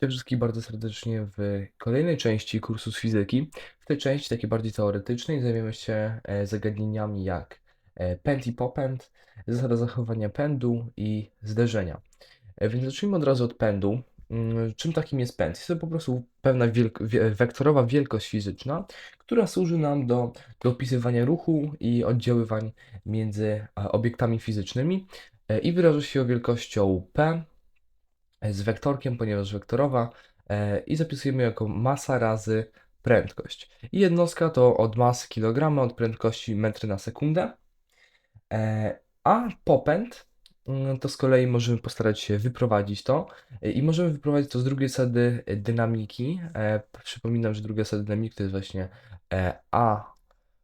Witam wszystkich bardzo serdecznie w kolejnej części kursu z fizyki. W tej części, takiej bardziej teoretycznej, zajmiemy się e, zagadnieniami jak e, pęd i popęd, zasada zachowania pędu i zderzenia. E, Więc zacznijmy od razu od pędu. Mm, Czym takim jest pęd? Jest to po prostu pewna wektorowa wielkość fizyczna, która służy nam do, do opisywania ruchu i oddziaływań między obiektami fizycznymi i wyraża się wielkością p z wektorkiem, ponieważ wektorowa e, i zapisujemy jako masa razy prędkość. I jednostka to od masy kilograma, od prędkości metry na sekundę. E, A popęd mm, to z kolei możemy postarać się wyprowadzić to e, i możemy wyprowadzić to z drugiej zasady dynamiki. Przypominam, że druga zasada dynamiki to jest właśnie A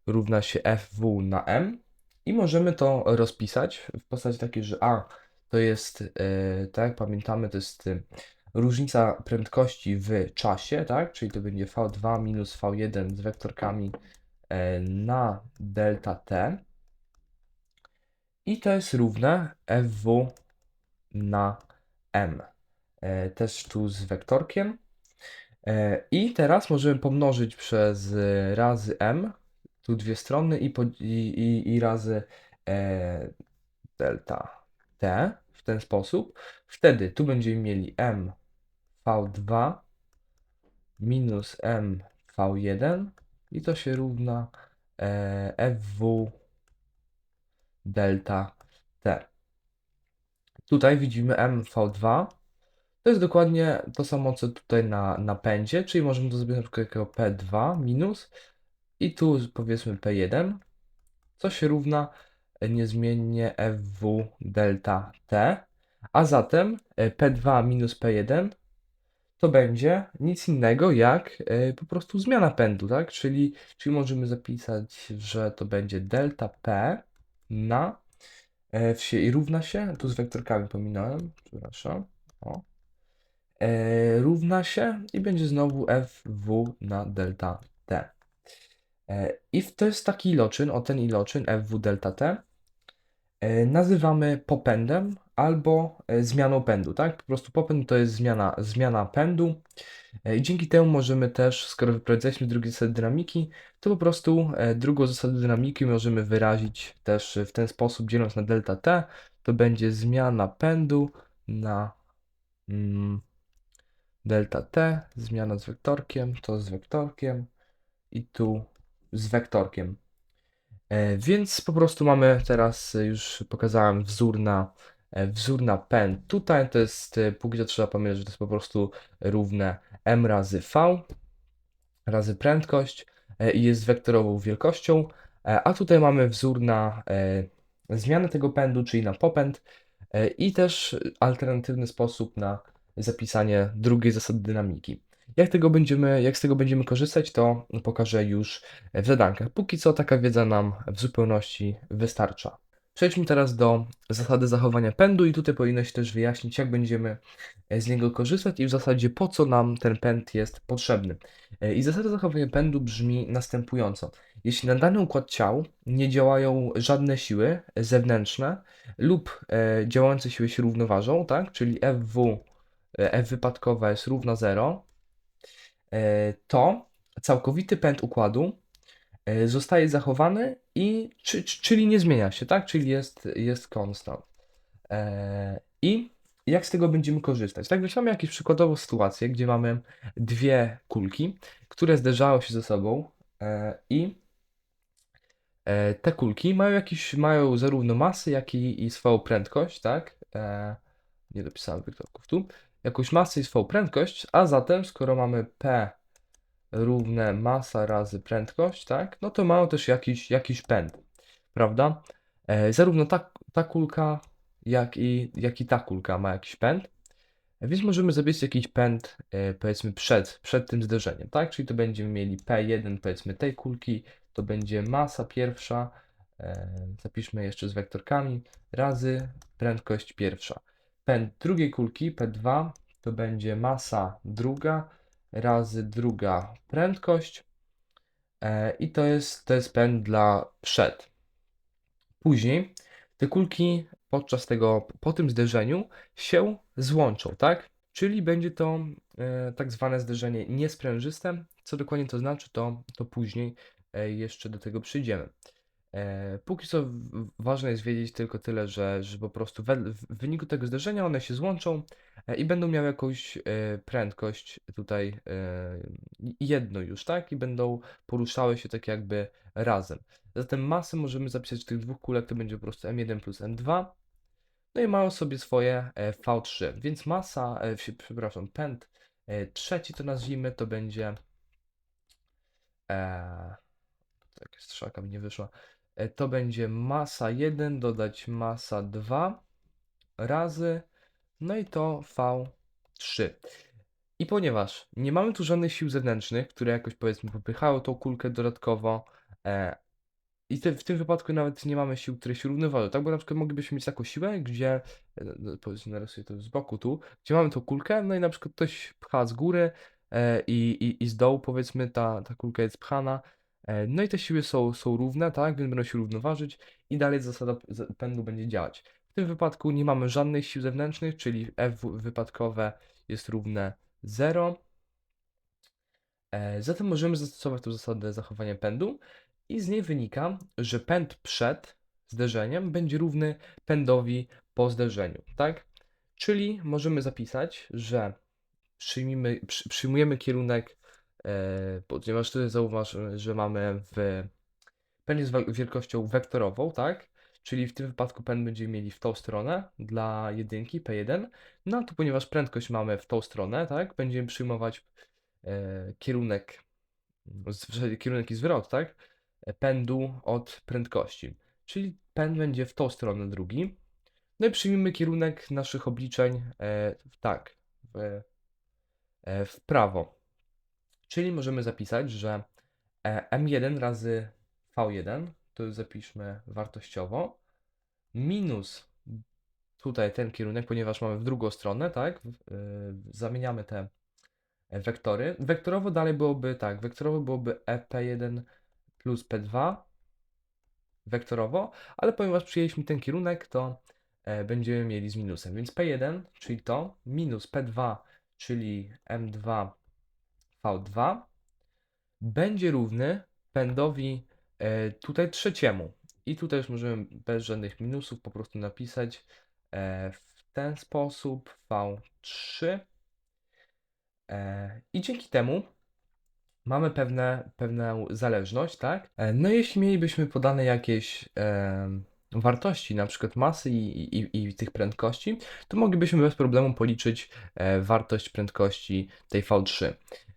równa się FW na M i możemy to rozpisać w postaci takiej, że A to jest, e, tak pamiętamy, to jest e, różnica prędkości w czasie, tak? Czyli to będzie V2 minus V1 z wektorkami e, na delta t. I to jest równe FW na M. Też tu z wektorkiem. I teraz możemy pomnożyć przez razy M, tu dwie strony, i, i, i, i razy e, delta t w ten sposób. Wtedy tu będziemy mieli m v2 minus m v1 i to się równa e, fw delta t. Tutaj widzimy m v2. To jest dokładnie to samo, co tutaj na napędzie, czyli możemy to zrobić na przykład jako p2 minus i tu powiedzmy p1, co się równa niezmiennie fw delta t, a zatem e, p2 minus p1 to będzie nic innego jak e, po prostu zmiana pędu, tak? Czyli, czyli możemy zapisać, że to będzie delta p na e, wsie i równa się, tu z wektorkami pominąłem, przepraszam, o, e, równa się i będzie znowu fw na delta t. E, I to jest taki iloczyn, o ten iloczyn fw delta t e, nazywamy popędem albo e, zmianą pędu, tak? Po prostu popęd to jest zmiana, zmiana pędu i dzięki temu możemy też, skoro wyprowadziliśmy drugie zasady dynamiki, to po prostu drugą zasadę dynamiki możemy wyrazić też w ten sposób, dzieląc na delta t, to będzie zmiana pędu na mm, delta t, zmiana z wektorkiem, to z wektorkiem i tu z wektorkiem. E, Więc po prostu mamy teraz, e, już pokazałem wzór na, e, wzór na pęd. Tutaj to jest, póki co trzeba pamiętać, że to jest po prostu równe m razy v razy prędkość i jest wektorową wielkością, a tutaj mamy wzór na zmianę tego pędu, czyli na popęd i też alternatywny sposób na zapisanie drugiej zasady dynamiki. Jak tego będziemy, jak z tego będziemy korzystać, to pokażę już w zadankach. Póki co taka wiedza nam w zupełności wystarcza. Przejdźmy teraz do zasady zachowania pędu i tutaj powinno się też wyjaśnić, jak będziemy e, z niego korzystać i w zasadzie po co nam ten pęd jest potrzebny. E, I zasada zachowania pędu brzmi następująco. Jeśli na dany układ ciał nie działają żadne siły zewnętrzne lub e, działające siły się równoważą, tak? czyli FW, F wypadkowa jest równa 0, e, to całkowity pęd układu e, zostaje zachowany i czy, czy- czyli nie zmienia się, tak? Czyli jest, jest konstant. E, I jak z tego będziemy korzystać? Tak, weźmy jakąś przykładową sytuację, gdzie mamy dwie kulki, które zderzają się ze sobą e, i e, te kulki mają jakiś, mają zarówno masę, jak i, i swoją prędkość, tak? E, nie dopisałem wyktorków tu. Jakąś masę i swoją prędkość, a zatem skoro mamy P równe masa razy prędkość, tak? No to mają też jakiś, jakiś pęd, prawda? E, zarówno ta, ta kulka, jak i, jak i ta kulka ma jakiś pęd. Więc możemy zapisać jakiś pęd, e, powiedzmy, przed, przed tym zderzeniem, tak? Czyli to będziemy mieli P1, powiedzmy, tej kulki, to będzie masa pierwsza, e, zapiszmy jeszcze z wektorkami, razy prędkość pierwsza. Pęd drugiej kulki, P2, to będzie masa druga, razy druga prędkość e, i to jest, to jest pęd dla przed. Później te kulki podczas tego, po tym zderzeniu się złączą, tak? Czyli będzie to e, tak zwane zderzenie niesprężyste. Co dokładnie to znaczy, to, to później e, jeszcze do tego przyjdziemy. E, póki co ważne jest wiedzieć tylko tyle, że, że po prostu we, w wyniku tego zderzenia one się złączą e, i będą miały jakąś e, prędkość tutaj jedno już, tak? I będą poruszały się tak jakby razem. Zatem masę możemy zapisać tych dwóch kulek, to będzie po prostu M1 plus M2. No i mają sobie swoje e, V3, więc masa, przepraszam, pęd trzeci to nazwijmy, to będzie e, tak, strzałka mi nie wyszła. E, To będzie masa 1 dodać masa 2 razy, no i to V3. I ponieważ nie mamy tu żadnych sił zewnętrznych, które jakoś powiedzmy popychają tą kulkę dodatkowo, e, i te, w tym wypadku nawet nie mamy sił, które się równoważą, tak? Bo na przykład moglibyśmy mieć taką siłę, gdzie, e, no, powiedzmy narysuję to z boku tu, gdzie mamy tą kulkę, no i na przykład ktoś pcha z góry e, i, i, i z dołu powiedzmy ta, ta kulka jest pchana, no i te siły są, są równe, tak? Więc będą się równoważyć i dalej zasada pędu będzie działać. W tym wypadku nie mamy żadnych sił zewnętrznych, czyli F wypadkowe jest równe 0. E, Zatem możemy zastosować tą zasadę zachowania pędu i z niej wynika, że pęd przed zderzeniem będzie równy pędowi po zderzeniu, tak? Czyli możemy zapisać, że przyjmujemy kierunek, e, ponieważ tutaj zauważ, że mamy w pęd jest wa- wielkością wektorową, tak? Czyli w tym wypadku pęd będziemy mieli w tą stronę dla jedynki P1. No tu ponieważ prędkość mamy w tą stronę, tak? Będziemy przyjmować e, kierunek, z- kierunek i zwrot, tak? E, Pędu od prędkości. Czyli pęd będzie w tą stronę drugi. No i przyjmijmy kierunek naszych obliczeń e, tak, w, e, w prawo. Czyli możemy zapisać, że e, M1 razy V1, to już zapiszmy wartościowo, minus tutaj ten kierunek, ponieważ mamy w drugą stronę, tak? y, Zamieniamy te e, wektory. Wektorowo dalej byłoby tak, wektorowo byłoby EP1 plus P2 wektorowo, ale ponieważ przyjęliśmy ten kierunek, to e, będziemy mieli z minusem. Więc P1, czyli to, minus P2, czyli M2 V2, będzie równy pędowi e, tutaj trzeciemu. I tutaj już możemy bez żadnych minusów po prostu napisać e, w ten sposób V3. E, I dzięki temu mamy pewne, pewną zależność, tak? No jeśli mielibyśmy podane jakieś wartości, na przykład masy i, i, i tych prędkości, to moglibyśmy bez problemu policzyć wartość prędkości tej V3.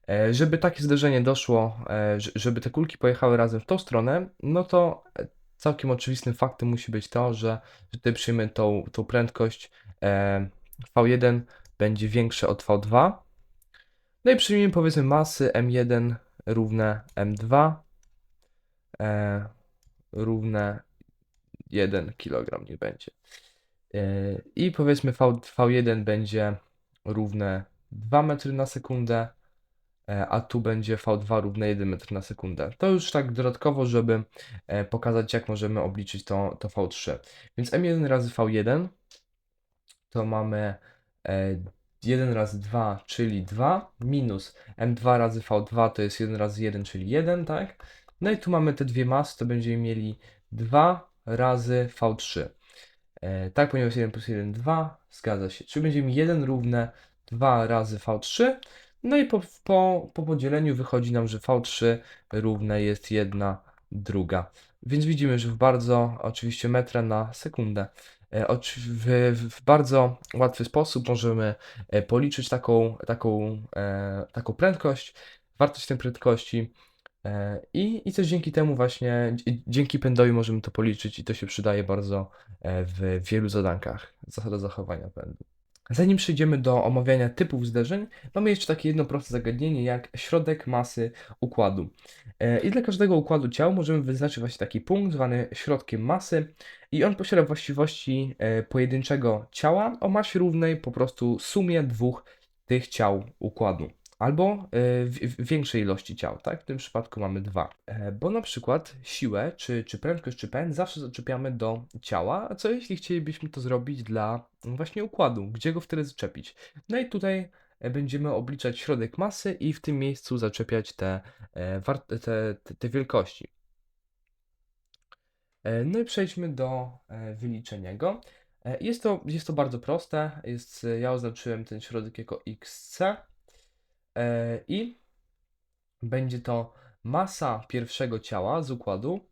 E, Żeby takie zderzenie doszło, e, żeby te kulki pojechały razem w tą stronę, no to e, całkiem oczywistym faktem musi być to, że, że tutaj przyjmy tą, tą prędkość e, V1 będzie większe od V2. No i przyjmijmy powiedzmy masy M1 równe M2 e, równe 1 kg nie będzie. I powiedzmy v, V1 będzie równe 2 metry na sekundę, a tu będzie V2 równe 1 metr na sekundę. To już tak dodatkowo, żeby e, pokazać jak możemy obliczyć to, to V3. Więc M1 razy V1 to mamy e, 1 razy 2, czyli 2, minus M2 razy V2 to jest 1 razy 1, czyli 1, tak? No i tu mamy te dwie masy, to będziemy mieli 2 razy V3. E, tak, ponieważ 1 plus 1, 2, zgadza się. Czyli będziemy 1 równe 2 razy V3. No i po, po, po podzieleniu wychodzi nam, że V3 równe jest 1 druga. Więc widzimy, że w bardzo, oczywiście metra na sekundę, e, w, w bardzo łatwy sposób możemy e, policzyć taką, taką, e, taką prędkość, wartość tej prędkości i, i też dzięki temu właśnie, dzięki pędowi możemy to policzyć i to się przydaje bardzo w wielu zadankach, zasada zachowania pędu. Zanim przejdziemy do omawiania typów zderzeń, mamy jeszcze takie jedno proste zagadnienie jak środek masy układu. E, I dla każdego układu ciał możemy wyznaczyć właśnie taki punkt zwany środkiem masy i on posiada właściwości e, pojedynczego ciała o masie równej po prostu sumie dwóch tych ciał układu. Albo e, w, większej ilości ciał, tak? W tym przypadku mamy dwa. E, Bo na przykład siłę, czy, czy prędkość, czy pęd zawsze zaczepiamy do ciała, a co jeśli chcielibyśmy to zrobić dla właśnie układu? Gdzie go wtedy zaczepić? No i tutaj e, będziemy obliczać środek masy i w tym miejscu zaczepiać te, te, te, wielkości. No i przejdźmy do wyliczenia go. Jest to, jest to bardzo proste. Jest, ja oznaczyłem ten środek jako xc i będzie to masa pierwszego ciała z układu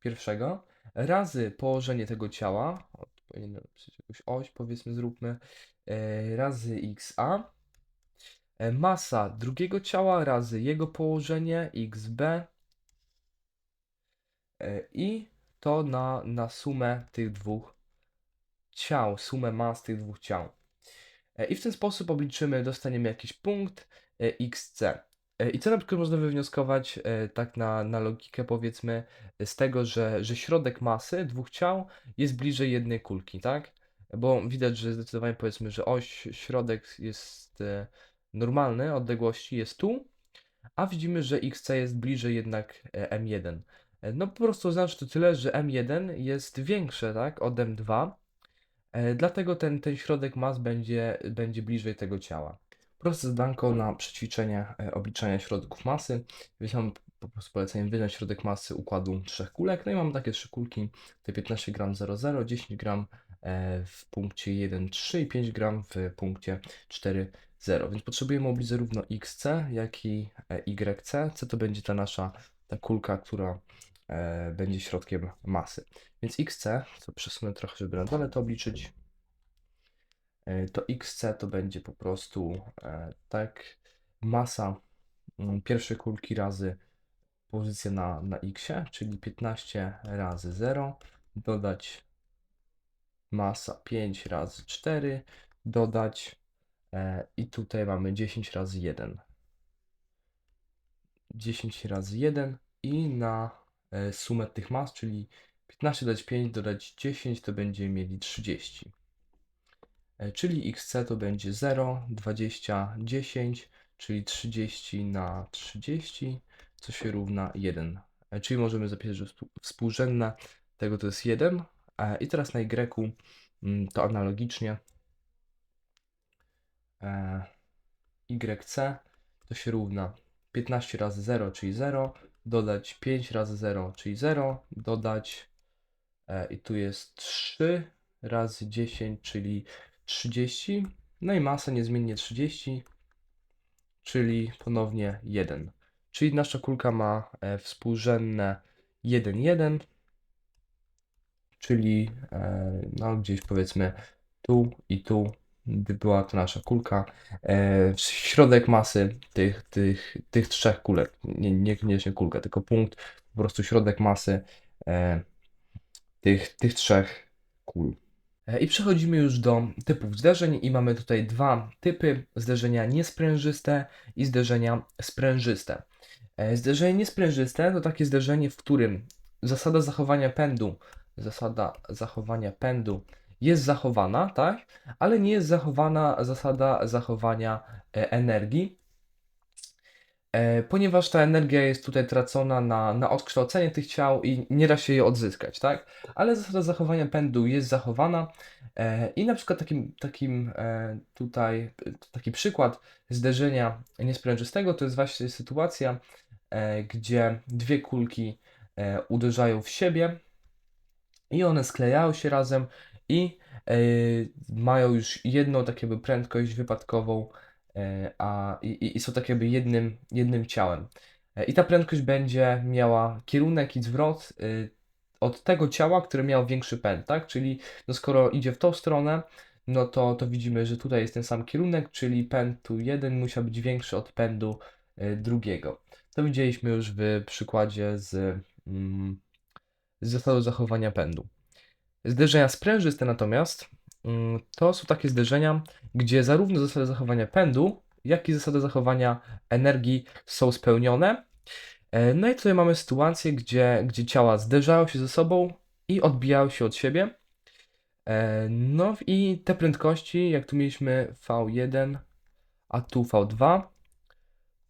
pierwszego razy położenie tego ciała. Jakąś oś, powiedzmy, zróbmy. e, Razy xa. E, Masa drugiego ciała razy jego położenie xb E, i to na, na sumę tych dwóch ciał, sumę mas tych dwóch ciał. E, I w ten sposób obliczymy, dostaniemy jakiś punkt e, xc. E, I co na przykład można wywnioskować tak na, na logikę powiedzmy z tego, że, że środek masy dwóch ciał jest bliżej jednej kulki, tak? Bo widać, że zdecydowanie powiedzmy, że oś, środek jest normalny, odległości jest tu, a widzimy, że xc jest bliżej jednak e, m1. E, No po prostu znaczy to tyle, że m1 jest większe, tak, od m2, e, dlatego ten, ten środek mas będzie, będzie bliżej tego ciała. Proste zadanko na przećwiczenie e, obliczania środków masy. Więc mam po prostu polecenie wyznać środek masy układu trzech kulek. No i mam takie trzy kulki, te 15 gram 0,0, 10 gram e, w punkcie 1,3 i 5 gram w punkcie 4,0. Więc potrzebujemy obliczyć zarówno xc, jak i e, yc. C to będzie ta nasza ta kulka, która e, będzie środkiem masy. Więc xc, to przesunę trochę, żeby na dole to obliczyć. E, to xc to będzie po prostu e, tak masa mm, pierwszej kulki razy pozycja na, na x, czyli 15 razy 0, dodać masa 5 razy 4, dodać e, i tutaj mamy 10 razy 1. 10 razy 1 i na e, sumę tych mas, czyli 15 dodać 5, dodać 10, to będziemy mieli 30. E, Czyli xc to będzie 0, 20, 10, czyli 30 na 30, co się równa 1. E, Czyli możemy zapisać, że współ- współrzędne tego to jest 1. E, I teraz na y mm, to analogicznie e, yc to się równa 15 razy 0, czyli 0, dodać 5 razy 0, czyli 0, dodać e, i tu jest 3 razy 10, czyli 30, no i masa niezmiennie 30, czyli ponownie 1. Czyli nasza kulka ma e, współrzędne 1, 1, czyli e, no gdzieś powiedzmy tu i tu była to nasza kulka. E, środek masy tych, tych, tych trzech kulek, nie, niekoniecznie kulka, tylko punkt, po prostu środek masy e, tych, tych trzech kul. E, I przechodzimy już do typów zderzeń i mamy tutaj dwa typy zderzenia niesprężyste i zderzenia sprężyste. E, Zderzenie niesprężyste to takie zderzenie, w którym zasada zachowania pędu, zasada zachowania pędu jest zachowana, tak? Ale nie jest zachowana zasada zachowania e, energii, e, ponieważ ta energia jest tutaj tracona na, na odkształcenie tych ciał i nie da się jej odzyskać, tak? Ale zasada zachowania pędu jest zachowana e, i na przykład takim, takim tutaj, taki przykład zderzenia niesprężystego to jest właśnie sytuacja, gdzie dwie kulki uderzają w siebie i one sklejają się razem i e, mają już jedną tak jakby prędkość wypadkową, e, a, i, i- są tak jakby jednym, jednym ciałem. E, I ta prędkość będzie miała kierunek i zwrot e, od tego ciała, które miało większy pęd, tak? Czyli no skoro idzie w tą stronę, no to, to widzimy, że tutaj jest ten sam kierunek, czyli pęd tu jeden musiał być większy od pędu e, drugiego. To widzieliśmy już w przykładzie z, mm, z zasadą zachowania pędu. Zderzenia sprężyste natomiast mm, to są takie zderzenia, gdzie zarówno zasady zachowania pędu, jak i zasady zachowania energii są spełnione. E, No i tutaj mamy sytuację, gdzie, gdzie ciała zderzają się ze sobą i odbijają się od siebie. E, No i te prędkości, jak tu mieliśmy V1, a tu V2,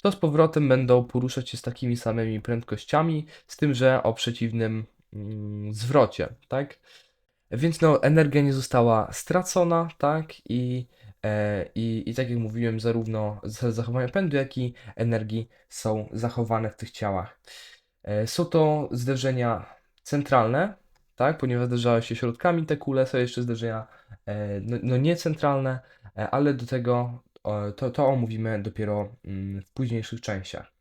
to z powrotem będą poruszać się z takimi samymi prędkościami, z tym, że o przeciwnym zwrocie, tak? Więc no, energia nie została stracona, tak? I E, I, I tak jak mówiłem, zarówno zachowania pędu, jak i energii są zachowane w tych ciałach. E, Są to zderzenia centralne, tak, ponieważ zderzały się środkami te kule, są jeszcze zderzenia e, no, no niecentralne, e, ale do tego to, to omówimy dopiero mm, w późniejszych częściach.